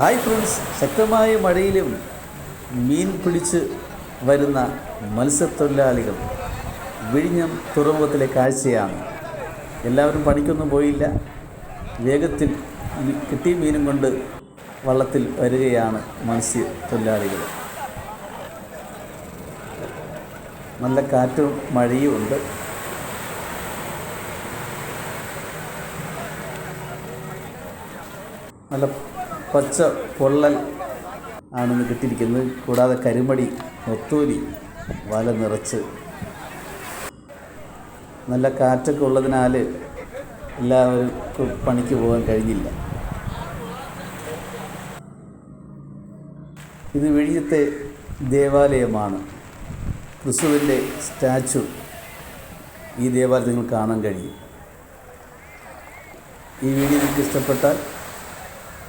Hi friends. ശക്തമായ മഴയിലും മീൻ പിടിച്ച് വരുന്ന മത്സ്യത്തൊഴിലാളികൾ വിഴിഞ്ഞം തുറമുഖത്തിലെ കാഴ്ചയാണ്. എല്ലാവരും പണിക്കൊന്നും പോയില്ല. വേഗത്തിൽ കിട്ടിയ മീനും കൊണ്ട് വള്ളത്തിൽ വരികയാണ് മത്സ്യത്തൊഴിലാളികൾ. നല്ല കാറ്റും മഴയും ഉണ്ട്. നല്ല പച്ച പൊള്ളൽ ആണെന്ന് കിട്ടിയിരിക്കുന്നത് കൂടാതെ കരിമടി നൊത്തൂരി വല നിറച്ച്. നല്ല കാറ്റൊക്കെ ഉള്ളതിനാൽ എല്ലാവർക്കും പണിക്ക് പോകാൻ കഴിഞ്ഞില്ല. ഇത് വിഴിഞ്ഞത്തെ ദേവാലയമാണ്. ക്രിസ്തുവിന്റെ സ്റ്റാച്ചു ഈ ദേവാലയത്തിൽ കാണാൻ കഴിയും. ഈ വീഡിയോ നിങ്ങൾക്ക് ഇഷ്ടപ്പെട്ടാൽ